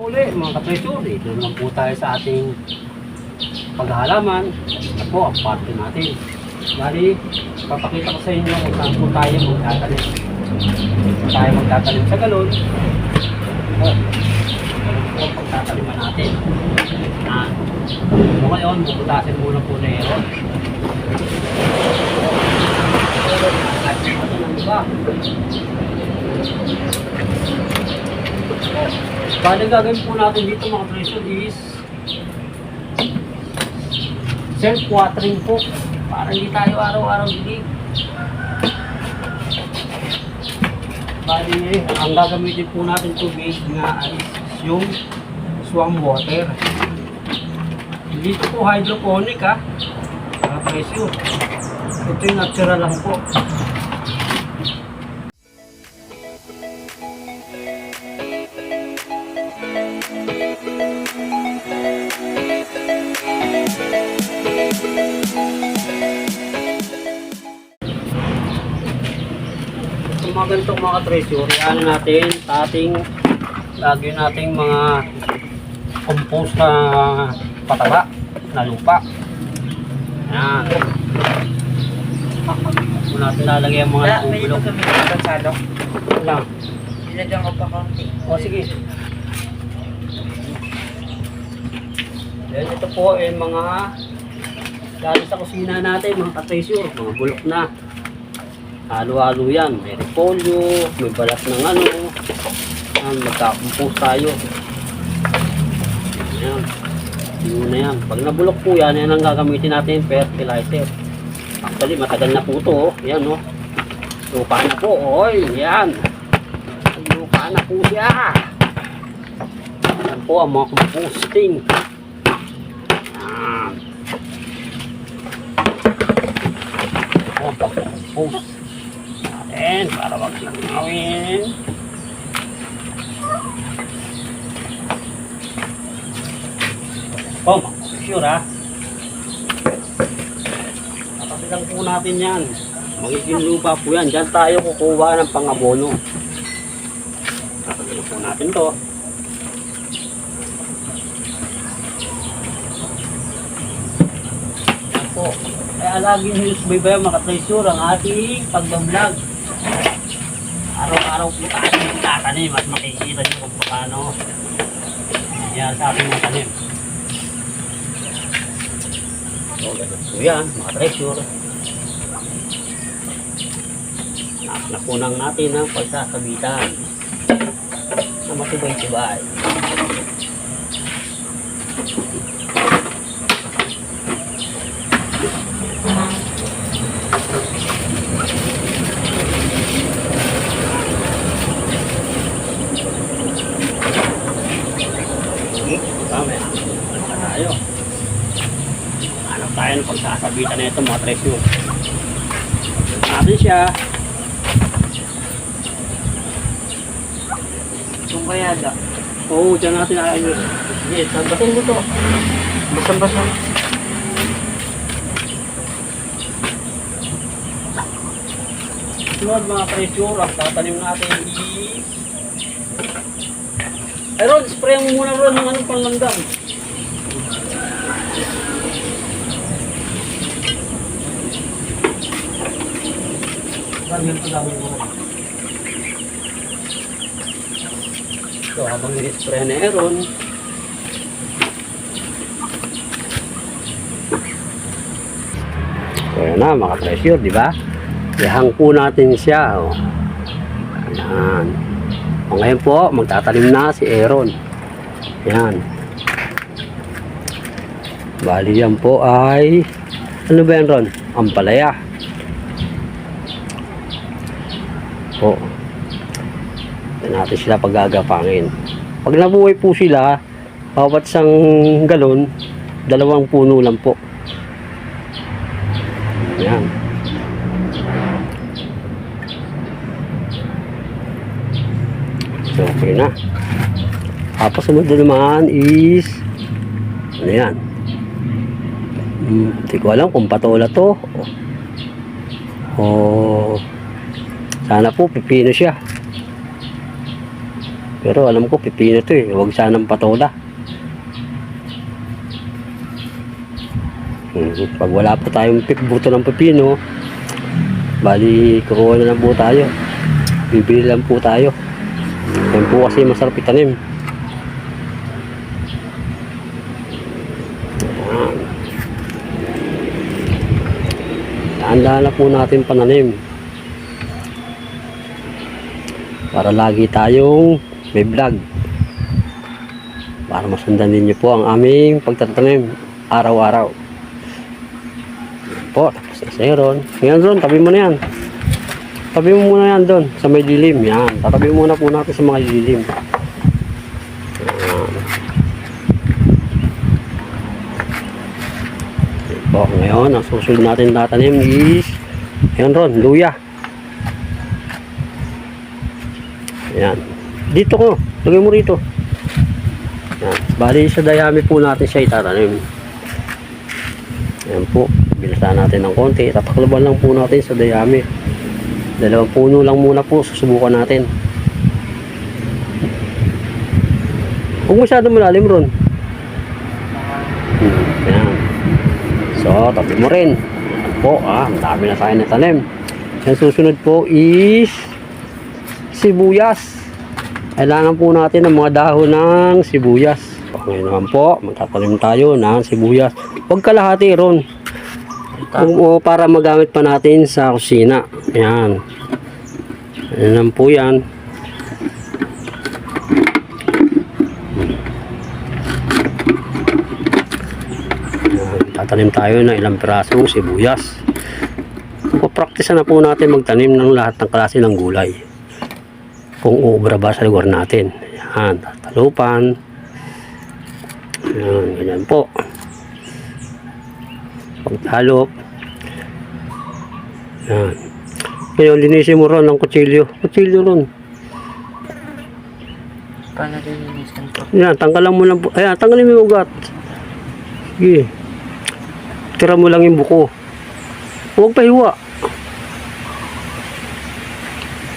Uli mga kapresyo, dito naman po tayo sa ating paghahalaman. Ito po ang parte natin. Bali, papakita ko sa inyo kung saan po tayo magtatanim. Kung tayo magtatanim sa galon. Oh, ganun po ang pagtataliman natin. Ah, ngayon, bubutasin muna po na yun. At ito ng iba. Bali gagawin po natin dito mga presyo is self-watering po para hindi tayo araw-araw dilig. Bali, ang gagamitin po natin tubig nga ay yung swamp water. Dito po hydroponic ha, mga presyo. Ito yung natural lang po. Mga treasure, ano natin sa ating lagyan nating mga compost na pataba na lupa. Yan. Kung natin lalagyan ang mga Wala, may ito kami ng bansalo. Lang. Ilagyan ko pa konti. O sige. Then ito po ay mga galing sa kusina natin, mga ka-treasure, mga bulok na. Halo-halo yan. May repolyo, may balat ng ano. Yan, magkakumpos tayo. Yan. Yun na yan. Pag nabulok po yan, yan ang gagamitin natin fertilizer. Actually, matagal na po ito. Oh. Yan, oh. Lupa na po. Oy, yan. Lupa na po siya. Yan po ang mga composting. Yan. O, pag-compose. Natin, para wag lang gawin. Oh, sure ha. Katabi lang po natin yan. Magiging lupa po yan. Diyan tayo kukuha ng pangabono. Katabi lang po natin to. Po. Kaya lagi nyo subaybayan mga treasure ang ating pagbablog. Araw-araw po tayo tatanim at makikita nyo kung paano yan sa ating mga tanim. So, po yan, mga treasure. Napunang natin ang pagsasabitan na matibay-tibay. Yan. Ano tayo? Hanap tayo ng pagsasabitan na ito mga treasure. Natin siya. Kung kaya da. Oo, dyan natin ayos. Sige, sabatin mo to. Basang-basa. Sunod mga treasure, ang tatanim natin is... Ay Ron, spray mo muna Ron ng anong panlanggam. Ganyan pa gawin mo. So, habang i-spray na Aaron, So, yan na mga treasure, di ba? Ihang po natin siya. Oh. Yan. O ngayon po, magtatalim na si Aaron. Yan. Bali yan po ay, ano ba yan Ron? Ampalaya. Po. Yan natin sila paggagapangin. Pag nabuhay po sila, bawat isang galon, dalawang puno lang po. Yan. Okay na. Tapos sunod na naman is ano yan? Hmm, hindi ko alam kung patola to. O, o sana po pipino siya. Pero alam ko, pipino to eh. Huwag sanang patola. Hmm, Pag wala pa tayong buto ng pipino, bali kukuha na lang po tayo. Bibili lang po tayo. Po kasi masarap itanim. Na po natin pananim. Para lagi tayong may vlog. Para masundan ninyo po ang aming pagtatanim araw-araw. Po, tapos na sa'yo Ron. Ngayon Ron, tabi mo na yan. Tabi mo muna yan doon, sa may dilim. Yan, tatabi muna po natin sa mga. Yan Po, ngayon, ang susunod natin tatanim is, yan Ron, luya. Yan. Dito ko, lagay mo rito. Yan. Bali, sa dayami po natin siya itatanim. Yan po. Bilisan natin ng konti. Tapaklaban lang po natin sa dayami. Dalawang puno lang muna po. Susubukan natin. Huwag masyado malalim ron. Hmm. So, tabi mo rin. Po. Ah, ang dami na tayo na tanim. Yan susunod po is sibuyas. Kailangan po natin ng mga dahon ng sibuyas. Ngayon naman po, magtatanim tayo ng sibuyas. Huwag kalahati ron. O, para magamit pa natin sa kusina. Ayan. Ayan lang po yan. Tatanim tayo ng ilang pirasong sibuyas. Papractice na po natin magtanim ng lahat ng klase ng gulay. Kung uubra ba sa lugar natin. Ayan, tatalupan. Ayan, ganyan po. Pagtalop. Ayan. Ngayon, linisin mo ron ng kutsilyo. Kutsilyo ron. Paano lilinisan po? Ayan, tanggalan mo lang. Ayan, tanggalin mo yung ugat. Sige. Tira mo lang yung buko. Huwag pa hiwa.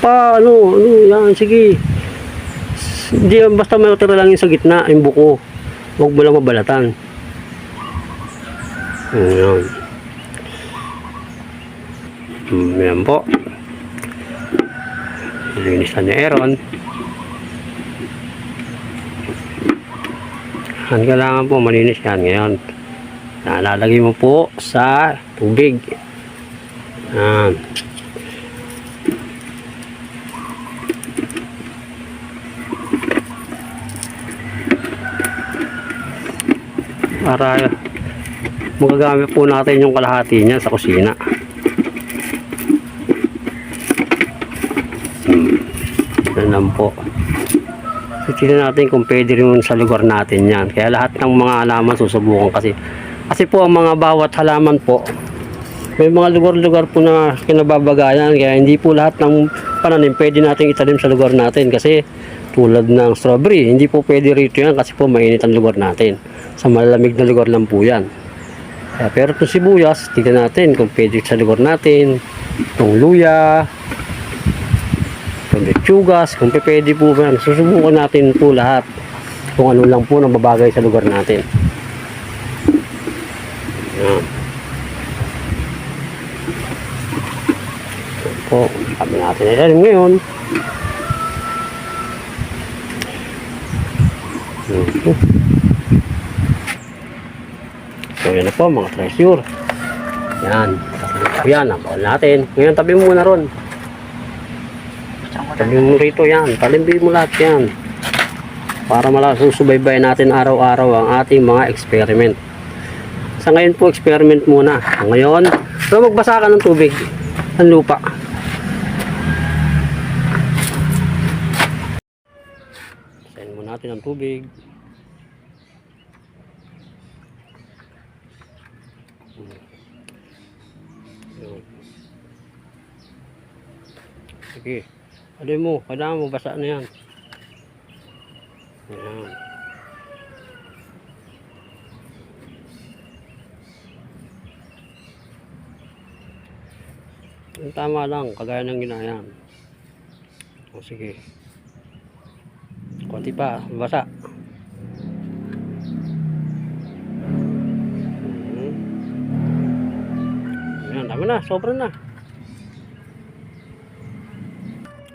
Pa, ano, ano, yan, sige. Hindi, basta may tira lang yung sa gitna, yung buko. Huwag mo lang mabalatan. Ayan. Hmm, yan po. Linis na ni Aaron. Yan kailangan po malinis yan ngayon. Nalalagay mo po sa tubig. Yan. Para magagamit po natin yung kalahati niya sa kusina. Hmm. Yan lang po. Titignan natin kung pwede rin sa lugar natin yan. Kaya lahat ng mga halaman susubukan kasi. Kasi po ang mga bawat halaman po, may mga lugar-lugar po na kinababagayan. Kaya hindi po lahat ng pananim pwede natin itanim sa lugar natin. Kasi tulad ng strawberry, hindi po pwede rito yan kasi po mainit ang lugar natin. Sa malamig na lugar lang po yan. Kaya, pero kung sibuyas, tignan natin kung pwede sa lugar natin. Itong luya, kung lechugas, kung pwede po ba. Susubukan natin po lahat kung ano lang po na mabagay sa lugar natin. Yan. Yan po, kami natin ilalim ngayon. Mhm. Po mga treasure. Yan. Yan, ang natin. Ngayon tabi mo muna ron. Ko Tabi mo rito yan. Talimbi mo lahat yan. Para malasusubaybay natin araw-araw ang ating mga experiment. Sa ngayon po, experiment muna. Ngayon, so magbasa ka ng tubig. Ng lupa. Basahin mo natin ang tubig. Yun. Sige. Alin mo, kailangan mo basa na yan. Ayan. Yung tama lang, kagaya ng ginayan. O sige. Konti pa, basa. Hmm. Yan, dami na, sobra na.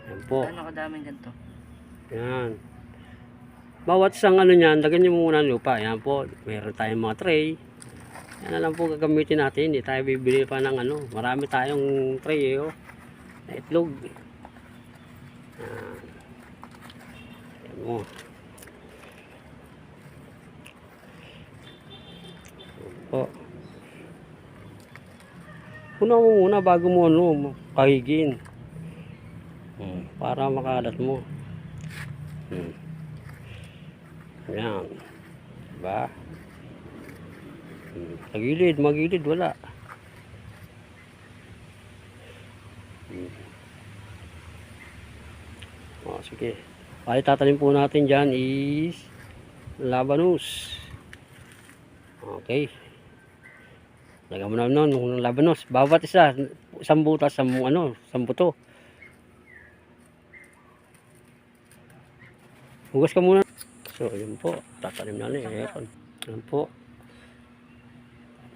Yan po. Ano kadaming ganito? Yan. Bawat isang ano niyan, lagyan niyo muna ng lupa. Yan po, meron tayong mga tray. Yan na lang po gagamitin natin. Hindi tayo bibili pa ng ano. Marami tayong tray eh, oh. Na itlog. Yan. Yan mo. Yan po. Una mo muna bago mo ano, pahigin. Hmm, para makalat mo. Hmm. Yan. Diba? Hmm. Magilid, magilid, wala. Hmm. O, sige. Ay, tatanim po natin dyan is labanus. Okay. Lagyan mo na nun, labanos. Bawat isa, isang butas, isang, ano, isang buto. Hugas ka muna. So, yun po. Tatanim na ni Aaron. Yun po.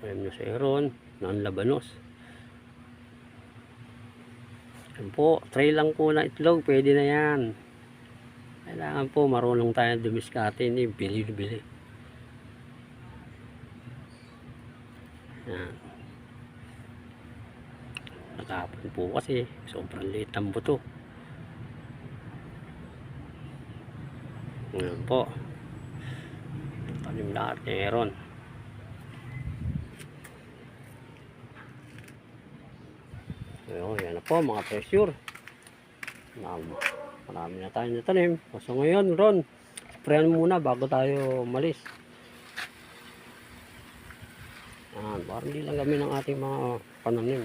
Tatanim niya si Aaron ng labanos. Yun po. Tray lang po na itlog. Pwede na yan. Kailangan po marunong tayo dumiskate. Hindi bili-bili. Yan. Nakapon po kasi. Sobrang liit ang buto. Ngayon po. Tanim lahat Aaron. Ayun, yan na po mga pressure. Marami, marami na tayo natanim. So ngayon, Ron, sprayan muna bago tayo malis. Yan, para hindi lang kami ng ating mga pananim.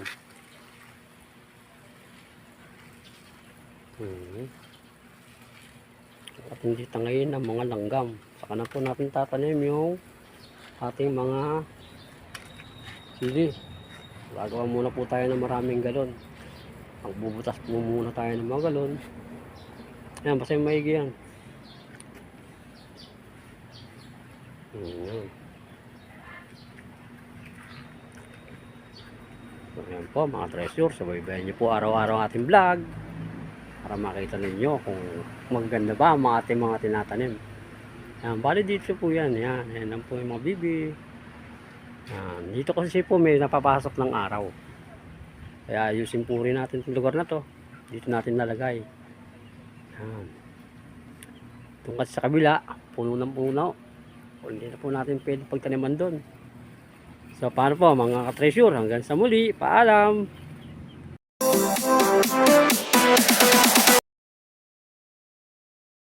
Hmm. At hindi tangayin ang mga langgam. Saka na po natin tatanim yung ating mga sili. Gagawa muna po tayo ng maraming galon. Magbubutas po muna tayo ng mga galon. Yan, basta yung maigi yan. Ayan. So, yan po mga treasure. Subaybayan niyo po araw-araw ang ating vlog para makita ninyo kung maganda ba ang mga ating mga tinatanim. Yan, bali dito po yan. Yan, yan lang po yung mga bibi. Yan, dito kasi po may napapasok ng araw. Kaya ayusin po rin natin itong lugar na to. Dito natin nalagay. Yan. Itong kasi sa kabila, puno ng puno. Hindi na po natin pwede pagtaniman doon. So paano po mga ka-treasure hanggang sa muli. Paalam!